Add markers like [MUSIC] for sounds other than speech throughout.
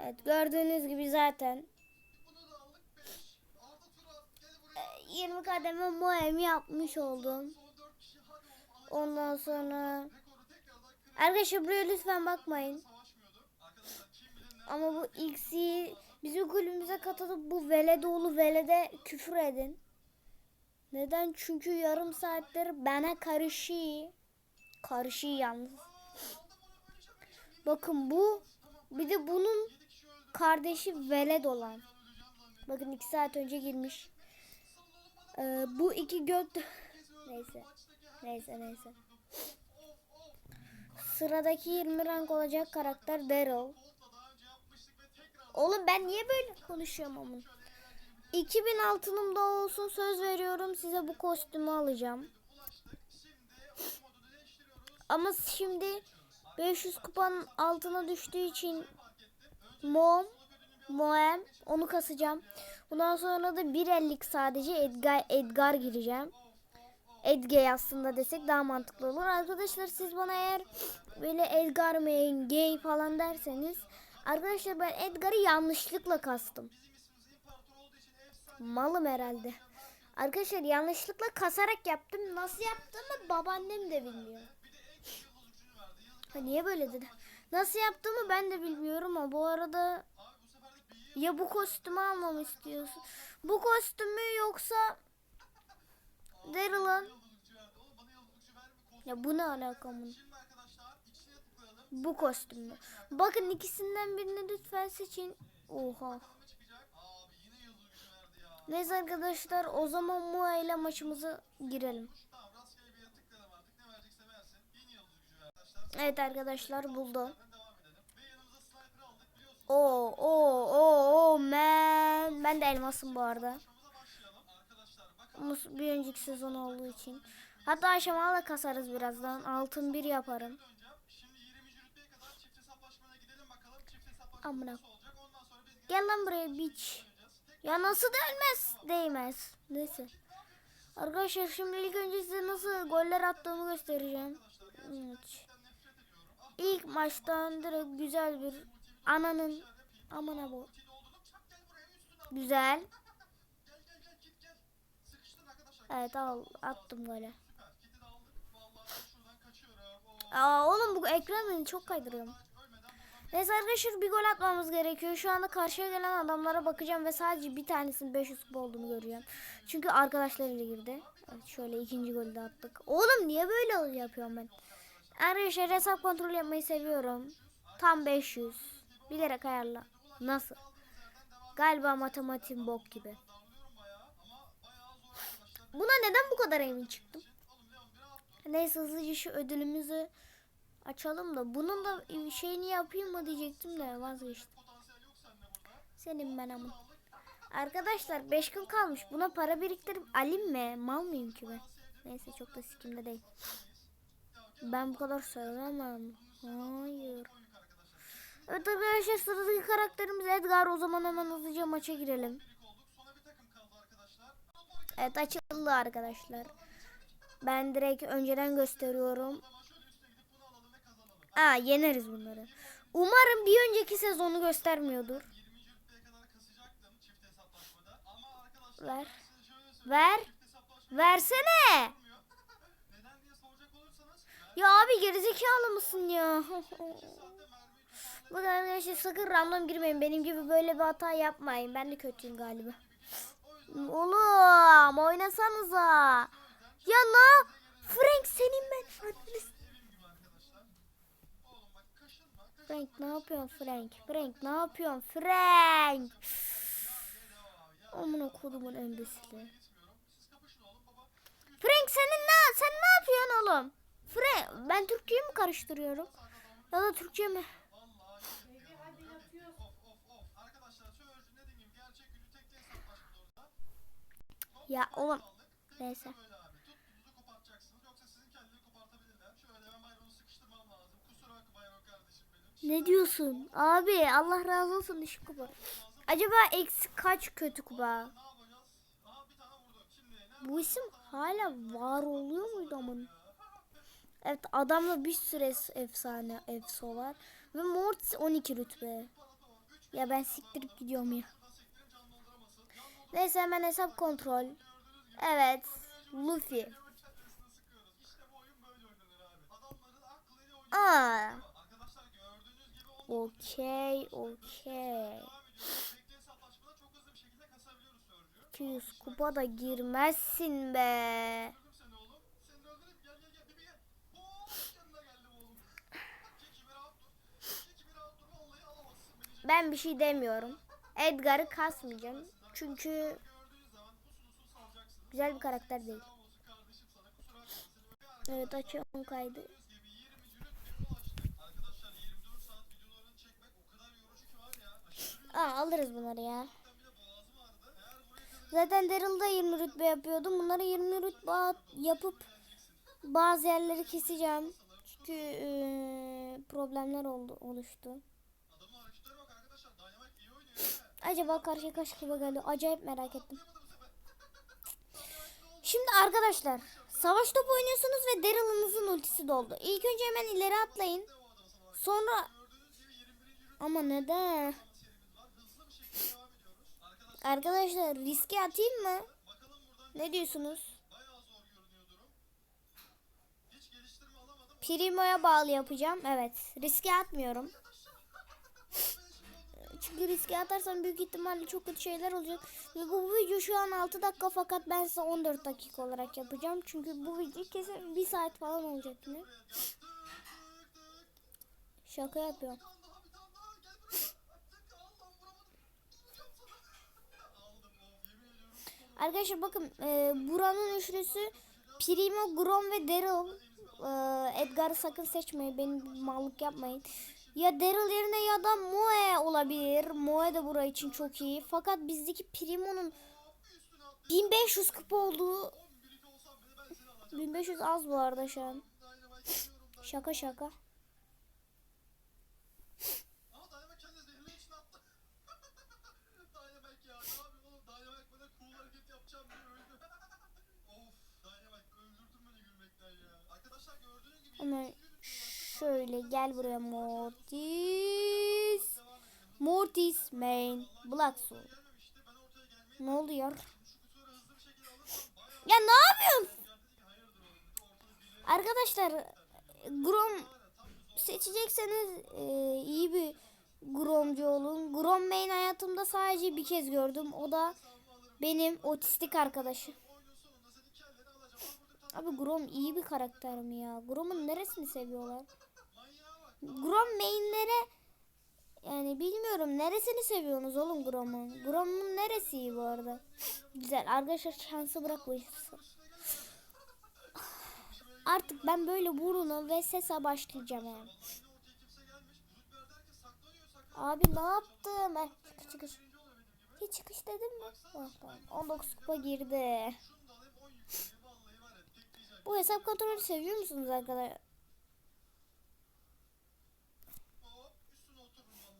Evet gördüğünüz gibi zaten. Ee, 20 kademe moem yapmış oldum. Ondan sonra Arkadaşlar buraya lütfen bakmayın. Ama bu X'i bizim kulübümüze katılıp bu veledoğlu velede küfür edin. Neden? Çünkü yarım saattir bana karışıyor. Karışıyor yalnız. Bakın bu bir de bunun kardeşi veled olan. Bakın iki saat önce girmiş. Ee, bu iki göt... neyse. Neyse neyse. Sıradaki 20 rank olacak karakter Daryl. Oğlum ben niye böyle konuşuyorum ama? 2000 altınımda olsun söz veriyorum size bu kostümü alacağım. Ama şimdi 500 kupanın altına düştüğü için Mom, Moem onu kasacağım. Bundan sonra da 1.50'lik sadece Edgar, Edgar gireceğim. Edge aslında desek daha mantıklı olur. Arkadaşlar siz bana eğer böyle Edgar main gay falan derseniz arkadaşlar ben Edgar'ı yanlışlıkla kastım. Malım herhalde. Arkadaşlar yanlışlıkla kasarak yaptım. Nasıl yaptığımı babaannem de bilmiyor. Ha, niye böyle dedi? Nasıl yaptığımı ben de bilmiyorum ama bu arada ya bu kostümü almamı istiyorsun? Bu kostümü yoksa Daryl'ın ya bu ne alaka bunun? Bu kostüm mü? Bakın ikisinden birini lütfen seçin. Oha. Neyse arkadaşlar o zaman Mua ile maçımıza girelim. Evet arkadaşlar buldu. Oo oo oo oo man. Ben de elmasım bu arada. Bir önceki sezon olduğu için. Hatta aşamalı kasarız birazdan. Altın bir yaparım. Amına. Gel lan buraya biç. Ya nasıl değmez? Değmez. Neyse. Arkadaşlar şimdi ilk önce size nasıl goller attığımı göstereceğim. Evet. İlk maçtan direkt güzel bir ananın amına bu. Güzel. Evet al attım böyle. Aa oğlum bu ekran çok kaydırıyorum. Neyse arkadaşlar bir gol atmamız gerekiyor. Şu anda karşıya gelen adamlara bakacağım ve sadece bir tanesinin 500 kupa olduğunu görüyorum. Çünkü arkadaşlarıyla girdi. Evet, şöyle ikinci golü de attık. Oğlum niye böyle yapıyorum ben? Arkadaşlar hesap kontrol yapmayı seviyorum. Tam 500. Bilerek ayarla. Nasıl? Galiba matematiğim bok gibi. Buna neden bu kadar emin çıktım? Neyse hızlıca şu ödülümüzü açalım da bunun da şeyini yapayım mı diyecektim de vazgeçtim. Senin ben ama. Arkadaşlar 5 gün kalmış. Buna para biriktirip alayım mı? Mal mıyım ki ben? Neyse çok da sikimde değil. Ben bu kadar söylemem. Hayır. Evet arkadaşlar sıradaki karakterimiz Edgar. O zaman hemen hızlıca maça girelim. Evet açıldı arkadaşlar. Ben direkt önceden gösteriyorum. Aa yeneriz bunları. Umarım bir önceki sezonu göstermiyordur. Ver. Ver. Versene. Ya abi gerizekalı mısın ya? Bakın arkadaşlar sakın random girmeyin. Benim gibi böyle bir hata yapmayın. Ben de kötüyüm galiba. Oğlum oynasanıza. Ya na Frank senin ben. Frank ne yapıyorsun Frank? Frank ne yapıyorsun Frank? Amına kodumun embesili. Frank senin ne? Sen ne yapıyorsun oğlum? Frank ben Türkçeyi mi karıştırıyorum? Ya da Türkçe mi? Ya oğlum neyse. Ne diyorsun? Abi Allah razı olsun düşük kupa. Acaba eksi kaç kötü kupa? Bu isim hala var oluyor muydu ama? Evet adamla bir sürü efsane efso var. Ve Mortis 12 rütbe. Ya ben siktirip gidiyorum ya. Neyse hemen hesap kontrol. Evet. Luffy. Aa. Okey, okey. 200 kupa da girmezsin be. Ben bir şey demiyorum. Edgar'ı kasmayacağım. Çünkü güzel bir karakter değil. Evet açıyorum kaydı. Aa, alırız bunları ya. Zaten Daryl'da 20 rütbe yapıyordum. Bunları 20 rütbe yapıp bazı yerleri keseceğim. Çünkü eee, problemler oldu oluştu. Acaba karşı kaç kupa geliyor? Acayip merak ettim. Şimdi arkadaşlar savaş topu oynuyorsunuz ve Daryl'ınızın ultisi doldu. İlk önce hemen ileri atlayın. Sonra ama neden? Arkadaşlar riske atayım mı? Ne diyorsunuz? Primo'ya bağlı yapacağım. Evet. Riske atmıyorum. Çünkü riske atarsam büyük ihtimalle çok kötü şeyler olacak. Ve bu video şu an 6 dakika fakat ben size 14 dakika olarak yapacağım. Çünkü bu video kesin 1 saat falan olacak yine. Şaka yapıyorum. Arkadaşlar bakın e, buranın üçlüsü Primo, Grom ve Daryl. E, Edgar'ı sakın seçmeyin. Benim mallık yapmayın. Ya Daryl yerine ya da Moe olabilir. Moe de bura için çok iyi. Fakat bizdeki Primo'nun 1500 kupa olduğu 1500 az bu arada şu an. Şaka şaka. Ama şöyle gel buraya Mortis. Mortis main Black Soul. Ne oluyor? Ya ne yapıyorsun? Arkadaşlar Grom seçecekseniz e, iyi bir Gromcu olun. Grom main hayatımda sadece bir kez gördüm. O da benim otistik arkadaşım. Abi Grom iyi bir karakter mi ya? Grom'un neresini seviyorlar? Grom mainlere yani bilmiyorum neresini seviyorsunuz oğlum Grom'un? Grom'un neresi iyi bu arada? Güzel arkadaşlar şansı bırakmayın. Artık ben böyle burunu ve sese başlayacağım yani. Abi ne yaptım? Eh, çıkış çıkış. Hiç çıkış dedim mi? Oh, tamam. 19 kupa girdi. Şunu da alayım 10 yükseleyim. Vallahi var ya tekleyeceğim. Bu hesap kontrolü seviyor musunuz arkadaşlar?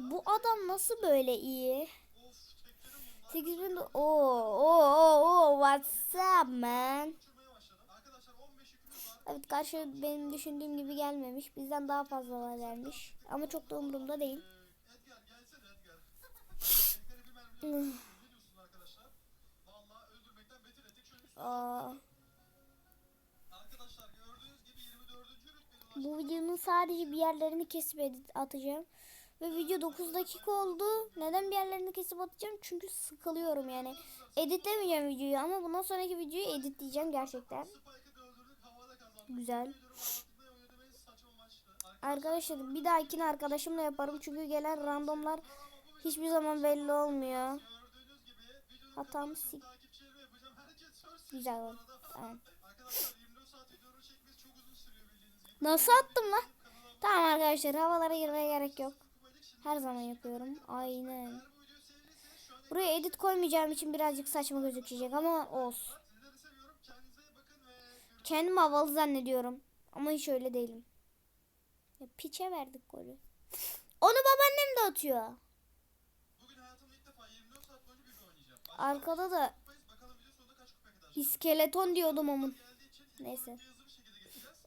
Bu adam nasıl böyle iyi? Of teklerim bunlar. 8000 do- Oo oo oo what's up man? Uçurmaya başladım. Arkadaşlar 15 yükümüz var. Evet karşı benim düşündüğüm gibi gelmemiş. Bizden daha fazla gelmiş. Ama çok da umurumda değil. Aa, Arkadaşlar gördüğünüz gibi 24. rütbeli bu videonun sadece bir yerlerini kesip atacağım. Ve video 9 dakika oldu. Neden bir yerlerini kesip atacağım? Çünkü sıkılıyorum yani. Editlemeyeceğim videoyu ama bundan sonraki videoyu editleyeceğim gerçekten. Güzel. Arkadaşlar bir dahakini arkadaşımla yaparım. Çünkü gelen randomlar hiçbir zaman belli olmuyor. Hatamı sik. Güzel oldu. Tamam. Arkadaşlar 24 saat videoları çekmesi çok uzun sürüyor bildiğiniz gibi. Nasıl attım lan? Tamam arkadaşlar havalara girmeye gerek yok. Her zaman yapıyorum. Aynen. Buraya edit koymayacağım için birazcık saçma gözükecek ama olsun. Kendimi havalı zannediyorum. Ama hiç öyle değilim. Ya piçe verdik golü. [LAUGHS] Onu babaannem de atıyor. Bugün hayatımda ilk defa 24 saat boyunca bir oynayacağım. Arkada da kadar. iskeleton diyordum onun. Neyse.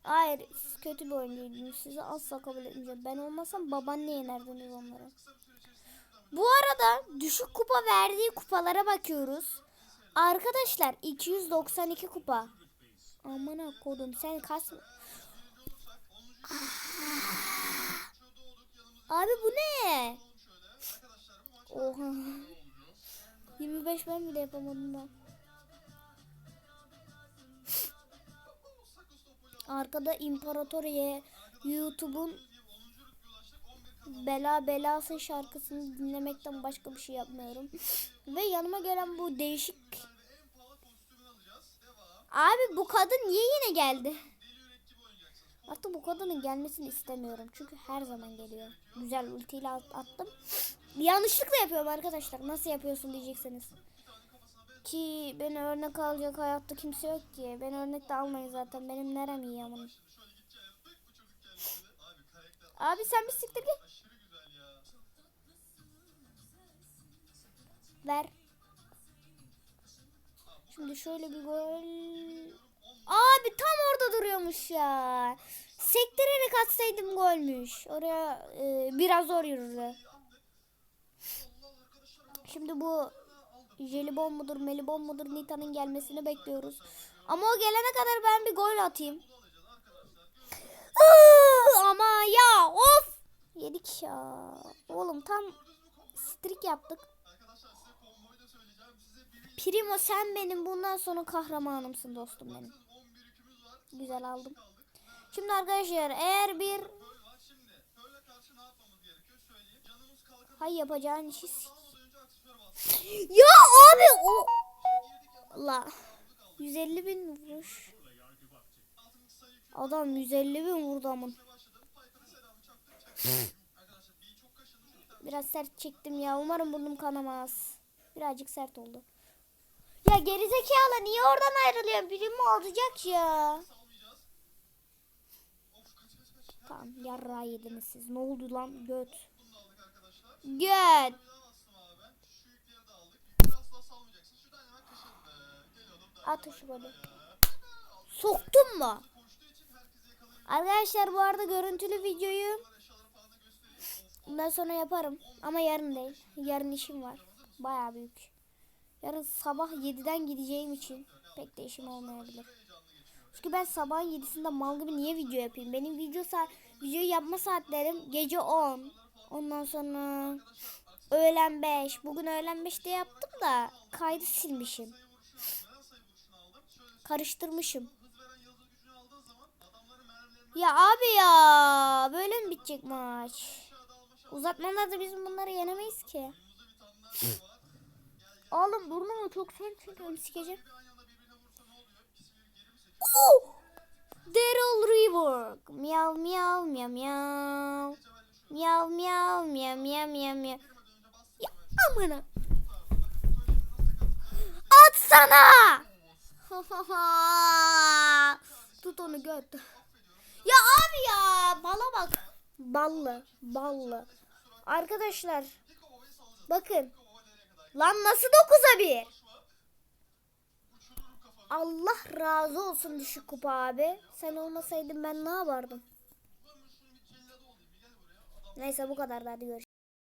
Hayır siz kötü bir oyuncuydunuz. Sizi asla kabul etmeyeceğim. Ben olmasam babaanne yenerdiniz onlara. Bu arada düşük kupa verdiği kupalara bakıyoruz. Arkadaşlar 292 kupa. Amına kodum sen kas... Abi bu ne? Oha. [LAUGHS] 25 ben bile yapamadım ben. Arkada İmparatoriye YouTube'un Bela Belası şarkısını dinlemekten başka bir şey yapmıyorum. Ve yanıma gelen bu değişik Abi bu kadın niye yine geldi? Artık bu kadının gelmesini istemiyorum. Çünkü her zaman geliyor. Güzel ultiyle at- attım. Yanlışlıkla yapıyorum arkadaşlar. Nasıl yapıyorsun diyeceksiniz. Ki beni örnek alacak hayatta kimse yok ki. Beni örnek de almayın zaten. Benim nerem iyi amına. Abi sen bir siktir git. Ver. Şimdi şöyle bir gol. Abi tam orada duruyormuş ya. Sektirerek atsaydım golmüş. Oraya e, biraz zor yürüdü. Şimdi bu jelibon mudur, melibon mudur Nita'nın gelmesini bekliyoruz. Ama o gelene kadar ben bir gol atayım. Ama ya of. Yedik ya. Oğlum tam strik yaptık. Primo sen benim bundan sonra kahramanımsın dostum benim. Güzel aldım. Şimdi arkadaşlar eğer bir hay yapacağın işi Ya abi o La 150 bin vuruş. Adam 150 bin vurdu amın. Biraz sert çektim ya. Umarım burnum kanamaz. Birazcık sert oldu. Ya gerizekalı niye oradan ayrılıyorsun? Birim olacak ya. Tamam yarrağı yediniz siz. Ne oldu lan göt? Göt. At şu golü. Soktun mu? Arkadaşlar bu arada görüntülü videoyu bundan sonra yaparım. Ama yarın değil. Yarın işim var. Bayağı büyük. Yarın sabah 7'den gideceğim için pek de işim olmayabilir. Çünkü ben sabahın 7'sinde mal gibi niye video yapayım? Benim video saat video yapma saatlerim gece 10. Ondan sonra öğlen 5. Bugün öğlen 5'te yaptım da kaydı silmişim. Karıştırmışım. Ya abi ya böyle mi bitecek maç? Uzatmalarda biz bunları yenemeyiz ki. Oğlum burnumu çok sen çekiyorum sikeceğim. Oh! Daryl Rework. Miyav miyav miyav miyav. Miyav miyav miyav miyav miyav miyav. Ya amına. Atsana. [LAUGHS] Tut onu göt. Ya abi ya bala bak. Ballı, ballı. Arkadaşlar bakın. Lan nasıl 9'a 1? Allah razı olsun düşük kupa abi. Sen olmasaydın ben ne yapardım? Neyse bu kadar da hadi görüşürüz.